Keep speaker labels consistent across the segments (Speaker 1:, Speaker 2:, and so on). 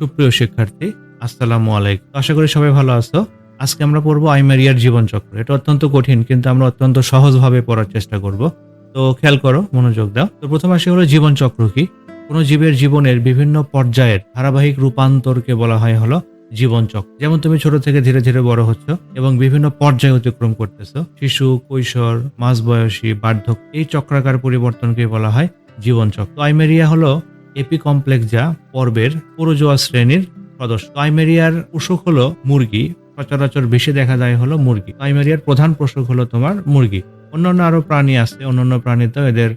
Speaker 1: সুপ্রিয় শিক্ষার্থী, আসসালামু আলাইকুম। আশা করি সবাই ভালো আছো। আজকে আমরা পড়ব আইমেরিয়ার জীবনচক্র। এটা অত্যন্ত কঠিন, কিন্তু আমরা অত্যন্ত সহজভাবে পড়ার চেষ্টা করব। তো খেয়াল করো, মনোযোগ দাও। তো প্রথম আসে হলো জীবনচক্র কি? কোনো জীবের জীবনের বিভিন্ন পর্যায়ের ধারাবাহিক রূপান্তরকে বলা হয় হলো জীবনচক্র। যেমন তুমি ছোট থেকে ধীরে ধীরে বড় হচ্ছ এবং বিভিন্ন পর্যায়ে অতিক্রম করতেছো। শিশু, কৈশোর, মাঝবয়সী, বার্ধক্য, এই চক্রাকার পরিবর্তনকে বলা হয় জীবনচক্র। আইমেরিয়া হলো এপিকমপ্লেক্সা পর্বের পুরোজোয়া শ্রেণির সদস্য আইমেরিয়ার পোষক হলো মুরগি, সচরাচর বেশি দেখা যায় হলো মুরগি। আইমেরিয়ার প্রধান পোষক হলো তোমার মুরগি। অন্যান্য আরও প্রাণী আছে, অন্যান্য প্রাণীতেও এদের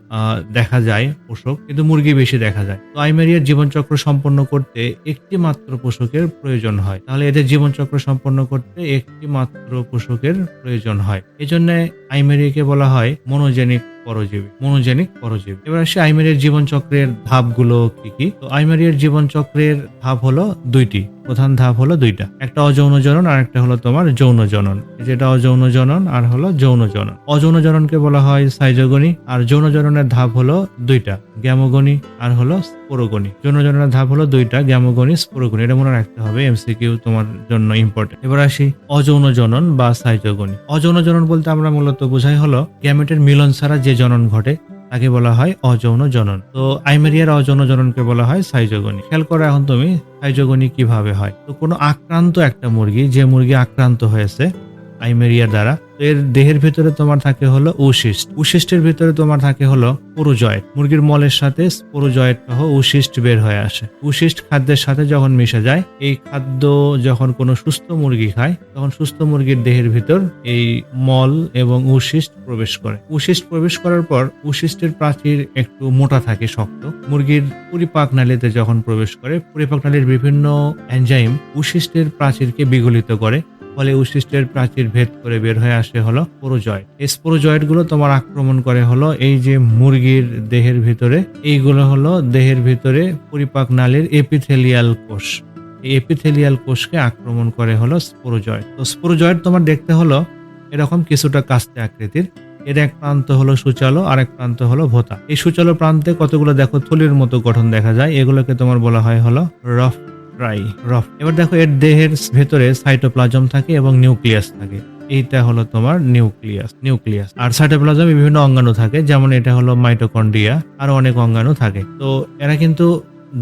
Speaker 1: দেখা যায় পোষক, কিন্তু মুরগি বেশি দেখা যায়। তো আইমেরিয়ার জীবনচক্র সম্পন্ন করতে একটি মাত্র পোষকের প্রয়োজন হয়। তাহলে এদের জীবনচক্র সম্পন্ন করতে একটি মাত্র পোষকের প্রয়োজন হয়। এই জন্য আইমেরিয়াকে বলা হয় মনোজেনিক পরজীবী, মনোজেনিক পরজীবী। এবার আসি আইমেরিয়ার জীবনচক্রের ধাপগুলো কি কি? তো আইমেরিয়ার জীবনচক্রের ধাপ হলো দুইটি। প্রধান ধাপ হলো দুইটা। একটা অযৌন জনন আর একটা হলো তোমার যৌন জনন। যেটা অযৌন জনন আর হলো যৌন জনন। অযৌন জননকে বলা হয় সাইজগণি আর যৌন জননের ধাপ হলো দুইটা গ্যামোগনি আর হলো স্পোরোগনি যৌন জননের ধাপ হলো দুইটা, গ্যামগণি স্পোরোগনি এটা মনে রাখতে হবে এমসিকিউ তোমার জন্য ইম্পর্টেন্ট এবার আসি অযৌন জনন বা সাইজগণি। অযৌন জনন বলতে আমরা মূলত বোঝাই হলো গ্যামেটের মিলন ছাড়া যে জনন ঘটে, তাকে বলা হয় অযৌন জনন। তো আইমেরিয়ার অযৌন জননকে বলা হয় সাইজগনি। খেয়াল করো এখন তুমি, সাইজগনি কীভাবে হয়? তো কোনো আক্রান্ত একটা মুরগি, যে মুরগি আক্রান্ত হয়েছে আইমেরিয়ার দ্বারা এর দেহের ভিতরে তোমার থাকে হলো উশিষ্ট। উশিষ্টের ভিতরে তোমার থাকে হলো পুরোজয়েট মুরগির মলের সাথে পুরোজয়েট সহ উশিষ্ট বের হয়ে আসে। উশিষ্ট খাদ্যের সাথে যখন মিশে যায়, এই খাদ্য যখন কোনো সুস্থ মুরগি খায়, তখন সুস্থ মুরগির দেহের ভিতর এই মল এবং উশিষ্ট প্রবেশ করে। উশিষ্ট প্রবেশ করার পর উশিষ্টের প্রাচীর একটু মোটা থাকে, শক্ত। মুরগির পরিপাক নালীতে যখন প্রবেশ করে, পরিপাক নালীর বিভিন্ন এনজাইম উশিষ্টের প্রাচীরকে বিগলিত করে। ফলে উশিষ্টের প্রাচীর ভেদ করে বের হয়ে আসে হলো স্পোরোজয়েট এই স্পোরোজয়েটগুলো তোমার আক্রমণ করে হলো এই যে মুরগির দেহের ভিতরে, এইগুলো হলো দেহের ভিতরে পরিপাক নালীর এপিথেলিয়াল কোষ। এপিথেলিয়াল কোষকে আক্রমণ করে হলো স্পোরোজয়েট তো স্পোরোজয়েট তোমার দেখতে হলো এরকম কিছুটা কাস্তে আকৃতির। এর এক প্রান্ত হলো সুচালো আর এক প্রান্ত হলো ভোতা। এই সুচালো প্রান্তে কতগুলো দেখো থলির মতো গঠন দেখা যায়, এগুলোকে তোমার বলা হয় হলো রফ ট্রাই রফ এবার দেখো, এর দেহের ভেতরে সাইটোপ্লাজম থাকে এবং নিউক্লিয়াস থাকে। এইটা হলো তোমার নিউক্লিয়াস নিউক্লিয়াস আর সাইটোপ্লাজমে বিভিন্ন অঙ্গাণু থাকে, যেমন এটা হলো মাইটোকন্ড্রিয়া আর অনেক অঙ্গাণু থাকে। তো এরা কিন্তু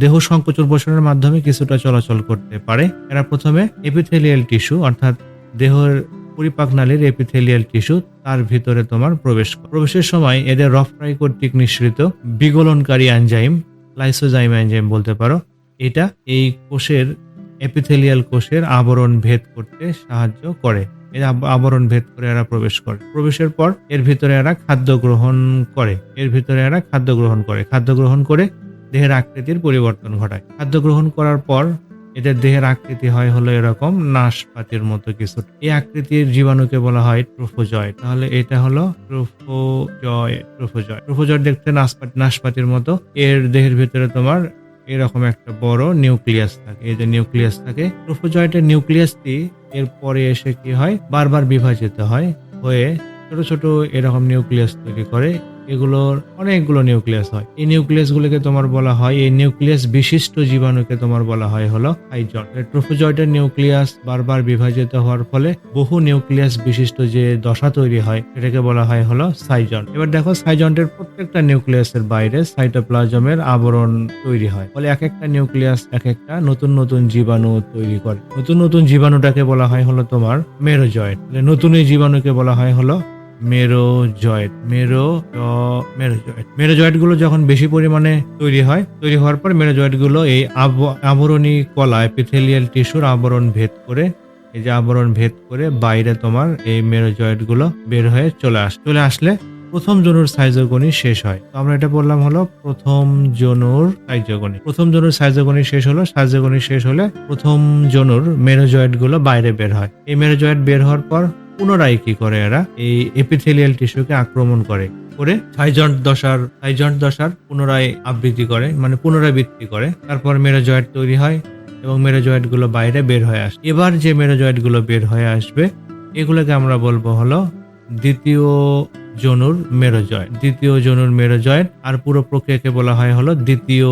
Speaker 1: দেহ সংকোচন পোষণের মাধ্যমে কিছুটা চলাচল করতে পারে। এরা প্রথমে এপিথেলিয়াল টিস্যু অর্থাৎ দেহের পরিপাক নালীর এপিথেলিয়াল টিস্যু তার ভিতরে তোমার প্রবেশ প্রবেশের সময় এদের রফট্রাই কর্তৃক নিঃসৃত বিগলনকারী এনজাইম লাইসোজাইম এনজাইম বলতে পারো। এটা এই কোষের এপিথেলিয়াল কোষের আবরণ ভেদ করতে সাহায্য করে। এর আবরণ ভেদ করে এরা প্রবেশ করে। প্রবেশের পর এর ভিতরে এরা খাদ্য গ্রহণ করে। এর ভিতরে এরা খাদ্য গ্রহণ করে। খাদ্য গ্রহণ করে দেহের আকৃতির পরিবর্তন ঘটায়। খাদ্য গ্রহণ করার পর এদের দেহের আকৃতি হয় হলো এরকম নাশপাতির মতো কিছু। এই আকৃতির জীবাণুকে বলা হয় ট্রোফোজয় তাহলে এটা হলো ট্রোফোজয় ট্রোফোজয় ট্রোফোজয় দেখতে নাশপাতি নাশপাতির মতো। এর দেহের ভিতরে তোমার এরকম একটা বড় নিউক্লিয়াস থাকে। এই যে নিউক্লিয়াস থাকে ট্রোফোজয়েটের নিউক্লিয়াসটি এর পরে এসে কি হয়? বারবার বিভাজিত হয়, হয়ে ছোট ছোট এরকম নিউক্লিয়াস তৈরি করে। এগুলোর অনেকগুলো নিউক্লিয়াস হয়। এই নিউক্লিয়াস গুলোকে তোমার বলা হয়, এই নিউক্লিয়াস বিশিষ্ট জীবাণুকে তোমার বলা হয় হলো হাইজন ট্রোফোজয়েটের নিউক্লিয়াস বারবার বিভাজিত হওয়ার ফলে বহু নিউক্লিয়াস বিশিষ্ট যে দশা তৈরি হয় সেটাকে বলা হয় হলো সাইজন এবার দেখো, সাইজন্টের প্রত্যেকটা নিউক্লিয়াসের বাইরে সাইটোপ্লাজমের আবরণ তৈরি হয়। ফলে এক একটা নিউক্লিয়াস এক একটা নতুন নতুন জীবাণু তৈরি করে। নতুন নতুন জীবাণুটাকে বলা হয় হলো তোমার মেরোজয়েট নতুন এই জীবাণুকে বলা হয় হলো মেরোজয়েট মেরো মেরোজয়েট মেরোজয়েটগুলো যখন বেশি পরিমাণে তৈরি হয়, তৈরি হওয়ার পর মেরোজয়েটগুলো এই আব- আবরণী কলা এপিথেলিয়াল টিস্যুর আবরণ ভেদ করে, এই যে আবরণ ভেদ করে বাইরে তোমার এই মেরোজয়েটগুলো বের হয়ে চলে আস, চলে আসলে প্রথম জনুর সাইজোগনি শেষ হয়। তো আমরা এটা বললাম হলো প্রথম জনুর সাইজোগনি প্রথম জনুর সাইজোগনি শেষ হলো সাইজোগনি শেষ হলে প্রথম জনুর মেরোজয়েটগুলো বাইরে বের হয়। এই মেরোজয়েট বের হওয়ার পর পুনরায় কি করে এরা? এই এপিথেলিয়াল টিস্যুকে আক্রমণ করে করে সাইজন্ট দশার সাইজন্ট দশার পুনরায় আবৃত্তি করে মানে পুনরাবৃত্তি করে। তারপর মেরোজয়েট তৈরি হয় এবং মেরোজয়েটগুলো বাইরে বের হয়ে আসে। এবার যে মেরোজয়েটগুলো বের হয়ে আসবে, এগুলোকে আমরা বলব হলো দ্বিতীয় জনুর মেরোজয়েট দ্বিতীয় জনুর মেরোজয়েট আর পুরো প্রক্রিয়াকে বলা হয় হলো দ্বিতীয়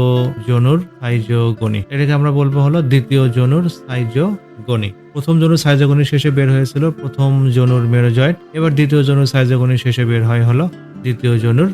Speaker 1: জনুর সাইজোগণি এটাকে আমরা বলব হলো দ্বিতীয় জনুর সাইজোগণি প্রথম জনুর সাইজোগণি শেষে বের হয়েছিল প্রথম জনুর মেরোজয়েট এবার দ্বিতীয় জনুর সাইজোগণি শেষে বের হয় হলো দ্বিতীয় জনুর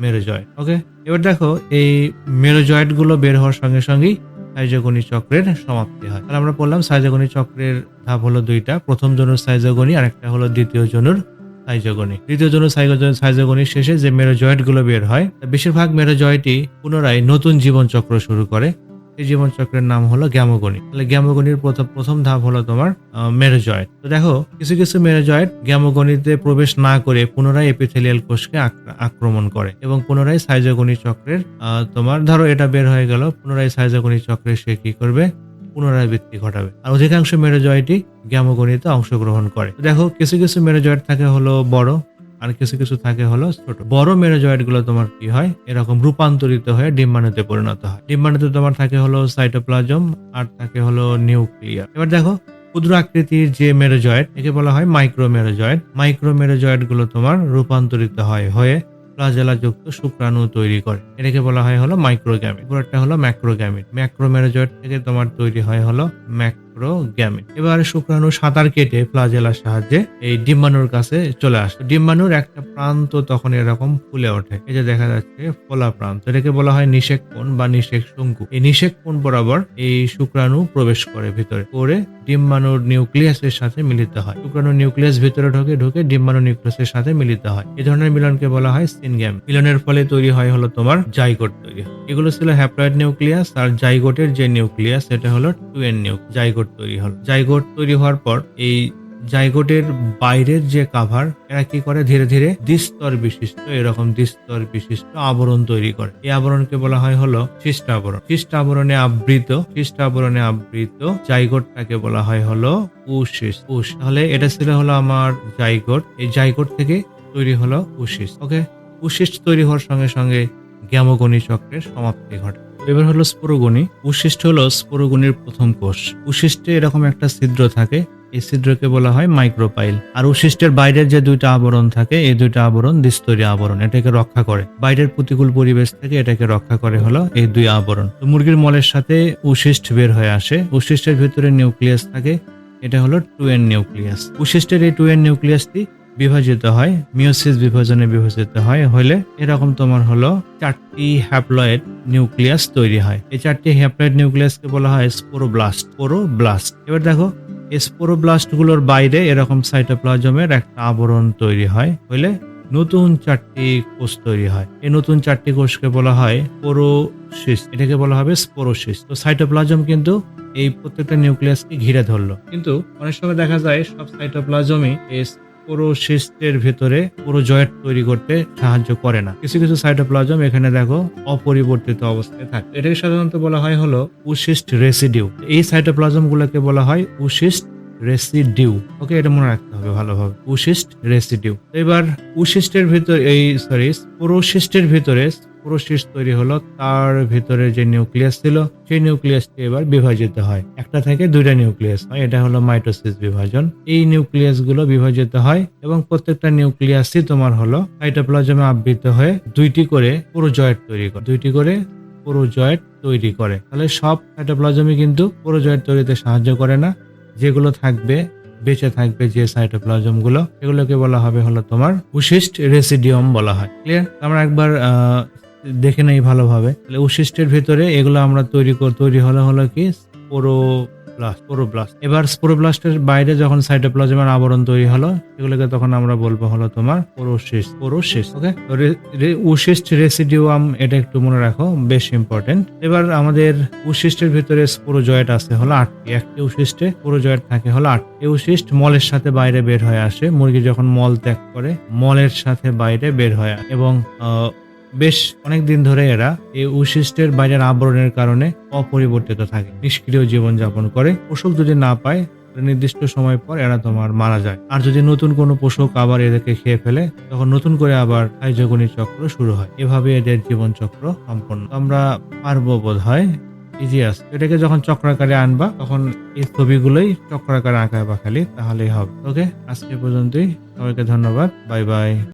Speaker 1: মেরোজয়েট ওকে? এবার দেখো, এই মেরোজয়েটগুলো বের হওয়ার সঙ্গে সঙ্গেই সাইজোগণি চক্রের সমাপ্তি হয়। তাহলে আমরা বললাম সাইজোগণি চক্রের ধাপ হলো দুইটা, প্রথম জনুর সাইজোগণি আর একটা হলো দ্বিতীয় জনুর সাইজোগণি দ্বিতীয় জনুর সাইজোগণি শেষে যে মেরোজয়েটগুলো বের হয় বেশিরভাগ মেরোজয়েটই পুনরায় নতুন জীবন চক্র শুরু করে। এই জীবন চক্রের নাম হলো গ্যামোগণি তাহলে গ্যামোগণির প্রথম প্রথম ধাপ হলো তোমার মেরোজয়েট। তো দেখো, কিছু কিছু মেরোজয়েট গ্যামোগণিতে প্রবেশ না করে পুনরায় এপিথেলিয়াল কোষকে আক্র- আক্রমণ করে এবং পুনরায় সাইজোগণি চক্রের তোমার, ধরো এটা বের হয়ে গেল, পুনরায় সাইজোগণি চক্রে সে কি করবে? পুনরাবৃত্তি ঘটাবে। আর অধিকাংশ মেরোজয়েটই গ্যামোগণিতে অংশগ্রহণ করে। দেখো, কিছু কিছু মেরোজয়েট থাকে হলো বড়, আর কিছু কিছু থাকে হলো ছোট। বড় মেরোজয়েটগুলো তোমার কি হয়? এরকম রূপান্তরিত হয়ে ডিম্বাণুতে পরিণত হয়। ডিম্বাণুতে তোমার থাকে হলো সাইটোপ্লাজম, আর থাকে হলো নিউক্লিয়ার। এবার দেখো, ক্ষুদ্র আকৃতির যে মেরোজয়েট একে বলা হয় মাইক্রো মেরোজয়েট মাইক্রো মেরোজয়েটগুলো তোমার রূপান্তরিত হয় হয়ে প্লাজেলা যুক্ত শুক্রাণু তৈরি করে। এটাকে বলা হয় হলো মাইক্রোগ্যামিট পুরোটা হলো ম্যাক্রোগ্যামিট ম্যাক্রোমেরোজয়েট থেকে তোমার তৈরি হয় হলো ম্যাক্রোগ্যামিট এবার শুক্রাণু সাঁতার কেটে প্লাজেলার সাহায্যে এই ডিম্বাণুর কাছে চলে আসে। ডিম্বাণুর একটা প্রান্ত তখন এরকম ফুলে ওঠে। এই যে দেখা যাচ্ছে, ফোলা প্রান্ত। এটাকে বলা হয় নিষেক কোণ বা নিষেক শঙ্কু। এই নিষেক কোণ বরাবর এই শুক্রাণু প্রবেশ করে ভিতরে। করে ডিম্বাণুর নিউক্লিয়াসের সাথে মিলিত হয়। শুক্রাণু নিউক্লিয়াস ভিতরে ঢোকে, ঢুকে ডিম্বাণু নিউক্লিয়াসের সাথে মিলিত হয়। এই ধরনের মিলনকে বলা হয় সিনগ্যাম মিলনের ফলে তৈরি হয় হলো তোমার জাইগোট তৈরি এগুলো ছিল হ্যাপ্লয়েড নিউক্লিয়াস আর জাইগোটের যে নিউক্লিয়াস, সেটা হলো টু এন নিউ জাইগোট তৈরি হলো। জাইগোট তৈরি হওয়ার পর এই জাইগোটের বাইরের যে কাভার এরা কি করে? ধীরে ধীরে দ্বিস্তর বিশিষ্ট, এরকম দ্বিস্তর বিশিষ্ট আবরণ তৈরি করে। এই আবরণকে বলা হয় হলো খ্রিস্ট আবরণ খ্রিস্ট আবরণে আবৃত খ্রিস্ট আবরণে আবৃত জাইগোটটাকে বলা হয় হলো উশিস। উশ তাহলে এটা ছিল হলো আমার জাইগোট। এই জাইগোট থেকে তৈরি হলো উশিস। ওকে? উশিষ্ট তৈরি হওয়ার সঙ্গে সঙ্গে গ্যামগণি চক্রের সমাপ্তি ঘটে। এবার হলো স্পোরোগণি উশিষ্ট হলো স্পোরোগণির প্রথম কোষ। উশিষ্টে এরকম একটা ছিদ্র থাকে, এই ছিদ্রকে বলা হয় মাইক্রোপাইল। আর উশিষ্টের বাইরের যে দুইটা আবরণ থাকে, এই দুইটা আবরণ দ্বিস্তরী আবরণ, এটাকে রক্ষা করে। বাইরের প্রতিকূল পরিবেশ থেকে এটাকে রক্ষা করে হলো এই দুই আবরণ। তো মুরগির মলের সাথে উশিষ্ট বের হয়ে আসে। উশিষ্টের ভিতরে নিউক্লিয়াস থাকে, এটা হলো টু এন নিউক্লিয়াস। উশিষ্টের এই টু এন নিউক্লিয়াসটি বিভাজিত হয় মিওসিস বিভাজনে বিভাজিত হয়, হলে এরকম তোমার হলো চারটি হ্যাপ্লয়েড নিউক্লিয়াস তৈরি হয়। এই চারটি হ্যাপ্লয়েড নিউক্লিয়াসকে বলা হয় স্পোরোব্লাস্ট স্পোরোব্লাস্ট এবার দেখো, এই স্পোরোব্লাস্টগুলোর বাইরে এরকম সাইটোপ্লাজমের একটা আবরণ তৈরি হয়, হলে নতুন চারটি কোষ তৈরি হয়। এই নতুন চারটি কোষকে বলা হয় স্পোরোসিস এটাকে বলা হবে স্পোরোসিস তো সাইটোপ্লাজম কিন্তু এই প্রত্যেকটা নিউক্লিয়াসকে ঘিরে ধরলো। কিন্তু অনেক সময় দেখা যায়, সব সাইটোপ্লাজমই এই স্পোরোসিস্টের ভেতরে পুরো জয়েন্ট তৈরি করতে সাহায্য করে না। কিছু কিছু সাইটোপ্লাজম এখানে দেখো অপরিবর্তিত অবস্থায় থাকে। এটাকে সাধারণত বলা হয় হলো উশিস্ট রেসিডিউ। এই সাইটোপ্লাজম গুলোকে বলা হয় উশিস্ট রেসিডিউ। ওকে, এটা মনে রাখতে হবে ভালোভাবে। উশিস্ট রেসিডিউ। এবার উশিষ্টের ভিতর এই, সরি স্পোরোসিস্টের ভিতরে স্পোরোসিস্ট তৈরি হলো, তার ভিতরে যে নিউক্লিয়াস ছিল, সেই নিউক্লিয়াসটি এবার বিভাজিত হয়। একটা থেকে দুইটা নিউক্লিয়াস হয়, এটা হলো মাইটোসিস বিভাজন। এই নিউক্লিয়াসগুলো বিভাজিত হয় এবং প্রত্যেকটা নিউক্লিয়াসই তোমার হলো সাইটোপ্লাজমে আবৃত হয়ে দুইটি করে পুরো জয়েট তৈরি করে, দুইটি করে পুরো জয়েট তৈরি করে। তাহলে সব সাইটোপ্লাজমই কিন্তু পুরো জয়েট তৈরিতে সাহায্য করে না। যেগুলো থাকবে, বেঁচে থাকবে যে সাইটোপ্লাজমগুলো এগুলোকে বলা হবে হলো তোমার উশিষ্ট রেসিডিয়াম বলা হয়। ক্লিয়ার আমরা একবার দেখে নেই ভালোভাবে। তাহলে উশিষ্টের ভিতরে এগুলো আমরা তৈরি কর- তৈরি হলো হলো কি? স্পোরোব্লাস্ট স্পোরোব্লাস্ট। এবার স্পোরোব্লাস্টের বাইরে যখন সাইটোপ্লাজমের আবরণ তৈরি হলো, এগুলোকে তখন আমরা বলব হলো তোমার পোরোসিস পোরোসিস ওকে? উশিষ্ট রেসিডিউয়াম, এটা একটু মনে রাখো, বেশ ইম্পর্টেন্ট এবার আমাদের উশিষ্টের ভিতরে স্পোরোজয়েট আছে হলো আটটি। একটি উশিষ্টে স্পোরোজয়েট থাকে হলো আট এই উশিষ্ট মলের সাথে বাইরে বের হয়ে আসে। মুরগি যখন মল ত্যাগ করে, মলের সাথে বাইরে বের হয় এবং বেশ অনেক দিন ধরে এরা এই উশিষ্টের বাইরের আবরণের কারণে অপরিবর্তিত থাকে, নিষ্ক্রিয় জীবন যাপন করে। পোষক যদি না পায় নির্দিষ্ট সময় পর এরা তোমার মারা যায়। আর যদি নতুন কোনো পোষক আবার এদেরকে খেয়ে ফেলে, তখন নতুন করে আবার সাইজগণী চক্র শুরু হয়। এভাবে এদের জীবন চক্র সম্পন্ন। আমরা পারব বোধ হয় ইজিয়াস এটাকে যখন চক্রাকারে আনবা, তখন এই ছবিগুলোই চক্রাকারে আঁকা বা খালি, তাহলেই হবে। ওকে? আজকে পর্যন্তই। সবাইকে ধন্যবাদ। Bye bye.